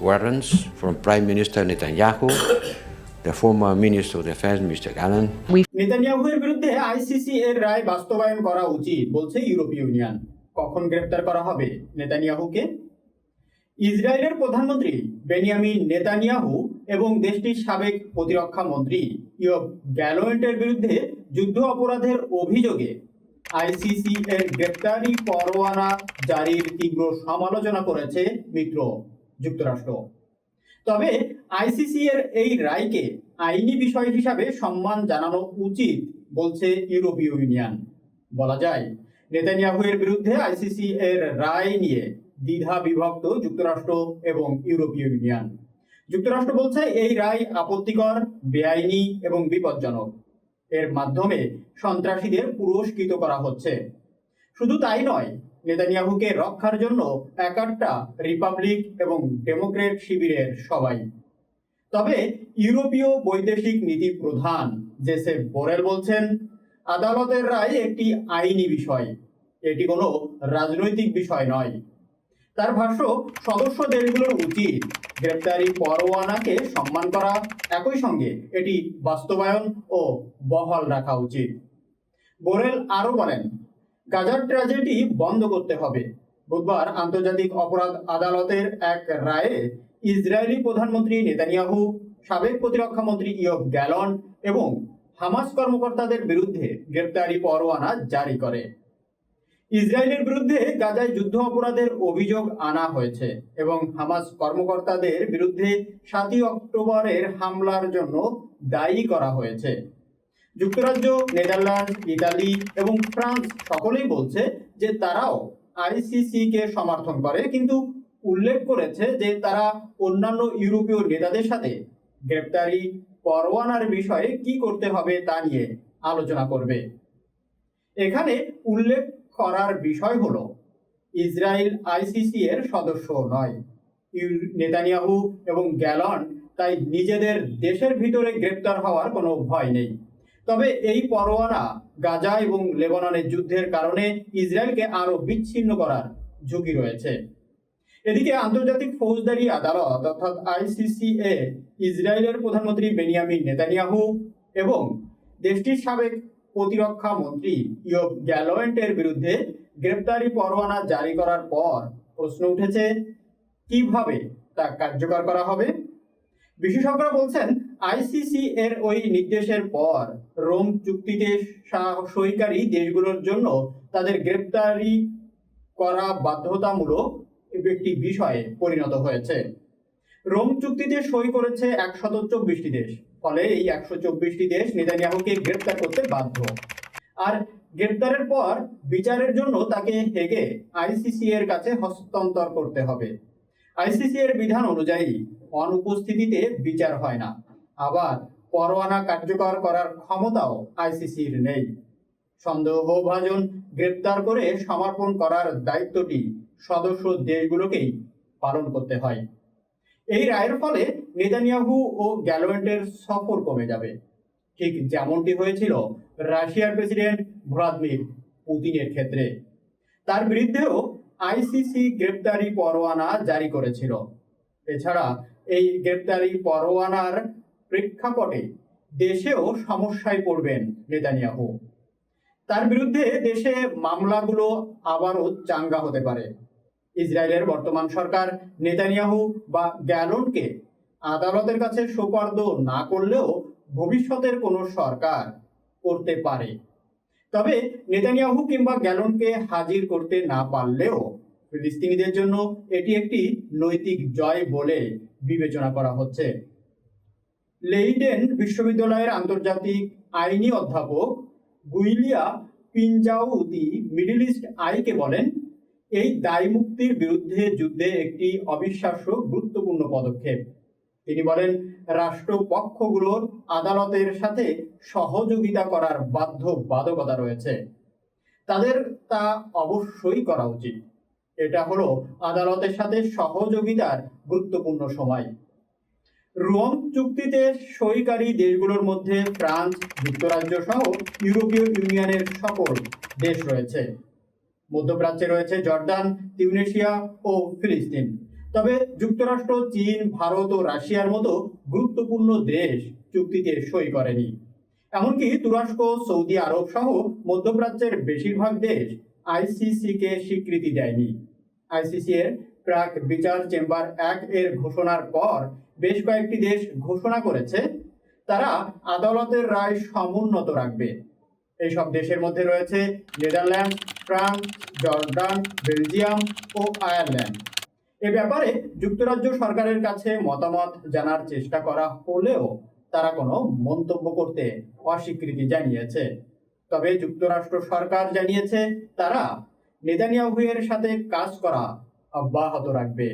warrants from Prime Minister Netanyahu, the former Minister of Defense, Mr. Gallant, নেতানিয়াহুয়ের বিরুদ্ধে ICC এর রায় বাস্তবায়ন করা উচিত বলছে ইউরোপীয় ইউনিয়ন। কখন গ্রেপ্তার করা হবে নেতানিয়াহুকে? ইসরায়েলের প্রধানমন্ত্রী বেনিয়ামিন নেতানিয়াহু এবং দেশটির সাবেক প্রতিরক্ষা মন্ত্রী ইয়ব গ্যালোয়েন্টের বিরুদ্ধে যুদ্ধ অপরাধের অভিযোগে আইসিসি এর গ্রেপ্তারি পরোয়ানা জারির তীব্র সমালোচনা করেছে মিত্র। যুক্তরাষ্ট্র। তবে আইসিসি এর এই রায়কে আইনি বিষয় হিসাবে সম্মান জানানো উচিত, বলছে ইউরোপীয় ইউনিয়ন। বলা যায়, নেতানিয়াহুয়ের বিরুদ্ধে আইসিসি এর রায় নিয়ে দ্বিধা বিভক্ত যুক্তরাষ্ট্র এবং ইউরোপীয় ইউনিয়ন। যুক্তরাষ্ট্র বলছে, এই রায় আপত্তিকর, বেআইনি এবং বিপজ্জনক। এর মাধ্যমে সন্ত্রাসীদের পুরস্কৃত করা হচ্ছে। শুধু তাই নয় নেতানিয়াহুকে রক্ষার জন্য একাট্টা রিপাবলিক এবং ডেমোক্রেট শিবিরের সবাই। তবে ইউরোপীয় বৈদেশিক নীতি প্রধান জেসেফ বোরেল বলছেন, আদালতের রায় একটি আইনি বিষয়। এটি কোনো রাজনৈতিক বিষয় নয়। তার ভাষ্য, সদস্য দেশগুলোর উচিত গ্রেপ্তারি পরোয়ানাকে সম্মান করা। একই সঙ্গে এটি বাস্তবায়ন ও বহাল রাখা উচিত। বোরেল আরও বলেন গাজার ট্র্যাজেডি বন্ধ করতে হবে। বুধবার আন্তর্জাতিক অপরাধ আদালতের এক রায়ে ইসরায়েলি প্রধানমন্ত্রী নেতানিয়াহু, সাবেক প্রতিরক্ষা মন্ত্রী ইয়ব গ্যালন এবং হামাস কর্মকর্তাদের বিরুদ্ধে গ্রেপ্তারি পরোয়ানা জারি করে। ইসরায়েলের বিরুদ্ধে গাজায় যুদ্ধ অপরাধের অভিযোগ আনা হয়েছে এবং হামাস কর্মকর্তাদের বিরুদ্ধে সাতই অক্টোবরের হামলার জন্য দায়ী করা হয়েছে। যুক্তরাজ্য, নেদারল্যান্ড, ইতালি এবং ফ্রান্স সকলেই বলছে যে তারাও আইসিসি কে সমর্থন করে, কিন্তু উল্লেখ করেছে যে তারা অন্যান্য ইউরোপীয় নেতাদের সাথে গ্রেপ্তারি, পরোয়ানার বিষয়ে কি করতে হবে তা নিয়ে আলোচনা করবে। এখানে উল্লেখ করার বিষয় হলো, ইসরায়েল আইসিসি এর সদস্য নয়। নেতানিয়াহু এবং গ্যালন তাই নিজেদের দেশের ভিতরে গ্রেপ্তার হওয়ার কোনো ভয় নেই। তবে এই পরোয়ানা গাজা এবং লেবাননের যুদ্ধের কারণে ইসরায়েলকে আরও বিচ্ছিন্ন করার ঝুঁকি রয়েছে। এদিকে আন্তর্জাতিক ফৌজদারি আদালত অর্থাৎ আইসিসি এ ইসরায়েলের প্রধানমন্ত্রী বেনিয়ামিন নেতানিয়াহু এবং দেশটির সাবেক প্রতিরক্ষা মন্ত্রী ইয়ব গ্যালোয়েন্টের বিরুদ্ধে গ্রেপ্তারি পরোয়ানা জারি করার পর প্রশ্ন উঠেছে, কীভাবে তা কার্যকর করা হবে? বিশেষজ্ঞরা বলছেন আইসিসি এর ওই নির্দেশের পর রোম চুক্তিতে সইকারী দেশগুলোর জন্য তাদের গ্রেপ্তারি করা বাধ্যতামূলক একটি বিষয়ে পরিণত হয়েছে। রোম চুক্তিতে সই করেছে একশত চব্বিশটি দেশ, ফলে এই একশো চব্বিশটি দেশ নেতানিয়াহুকে গ্রেপ্তার করতে বাধ্য। আর গ্রেপ্তারের পর বিচারের জন্য তাকে হেগে আইসিসি এর কাছে হস্তান্তর করতে হবে। আইসিসি এর বিধান অনুযায়ী অনুপস্থিতিতে বিচার হয় না। আবার পরোয়ানা কার্যকর করার ক্ষমতাও আইসিসির নেই। সন্দেহভাজন গ্রেপ্তার করে সমর্পণ করার দায়িত্বটি সদস্য দেশগুলোকেই পালন করতে হয়। এই রায়ের ফলে নেতানিয়াহু ও গ্যালোয়েন্টের সফর কমে যাবে। ঠিক যেমনটি হয়েছিল রাশিয়ার প্রেসিডেন্ট ভ্লাদিমির পুতিনের ক্ষেত্রে। তার বিরুদ্ধেও আইসিসি গ্রেপ্তারি পরোয়ানা জারি করেছিল। এছাড়া এই গ্রেপ্তারি পরোয়ানার প্রেক্ষাপটে দেশেও সমস্যায় পড়বেন নেতানিয়াহু। তার বিরুদ্ধে দেশে মামলাগুলো আবারও চাঙ্গা হতে পারে। ইসরায়েলের বর্তমান সরকার নেতানিয়াহু বা গ্যালনকে আদালতের কাছে সোপার্দ না করলেও ভবিষ্যতের কোনো সরকার করতে পারে। তবে নেতানিয়াহু কিংবা গ্যালনকে হাজির করতে না পারলেও ফিলিস্তিনিদের জন্য এটি একটি নৈতিক জয় বলে বিবেচনা করা হচ্ছে। লেইডেন বিশ্ববিদ্যালয়ের আন্তর্জাতিক আইনি অধ্যাপক গুইলিয়া পিনজাউতি মিডল ইস্ট আইকে বলেন, এই দায় মুক্তির বিরুদ্ধে যুদ্ধে একটি অবিশ্বাস্য গুরুত্বপূর্ণ পদক্ষেপ। তিনি বলেন, রাষ্ট্রপক্ষগুলোর আদালতের সাথে সহযোগিতা করার বাধ্যবাধকতা রয়েছে। তাদের তা অবশ্যই করা উচিত। এটা হলো আদালতের সাথে সহযোগিতার গুরুত্বপূর্ণ সময়। রোম চুক্তিতে সইকারী দেশগুলোর মধ্যে ফ্রান্স, যুক্তরাজ্য সহ ইউরোপীয় ইউনিয়নের সকল দেশ রয়েছে। মধ্যপ্রাচ্যে রয়েছে জর্দান তিউনেশিয়া ও ফিলিস্তিন। তবে যুক্তরাষ্ট্র, চীন, ভারত ও রাশিয়ার মতো গুরুত্বপূর্ণ দেশ চুক্তিতে সই করেনি। এমনকি তুরস্ক, সৌদি আরব সহ মধ্যপ্রাচ্যের বেশিরভাগ দেশ আইসিসি কে স্বীকৃতি দেয়নি। আইসিসি এর প্রাক বিচার চেম্বার এক এর ঘোষণার পর বেশ কয়েকটি দেশ ঘোষণা করেছে, তারা আদালতের রায় সমুন্নত রাখবে। এইসব দেশের মধ্যে রয়েছে নেদারল্যান্ড ফ্রান্স, জর্ডান, বেলজিয়াম ও আয়ারল্যান্ড। এ ব্যাপারে যুক্তরাজ্য সরকারের কাছে মতামত জানার চেষ্টা করা হলেও তারা কোনো মন্তব্য করতে অস্বীকৃতি জানিয়েছে। তবে যুক্তরাষ্ট্র সরকার জানিয়েছে, তারা নেতানিয়াহুয়ের সাথে কাজ করা অব্যাহত রাখবে।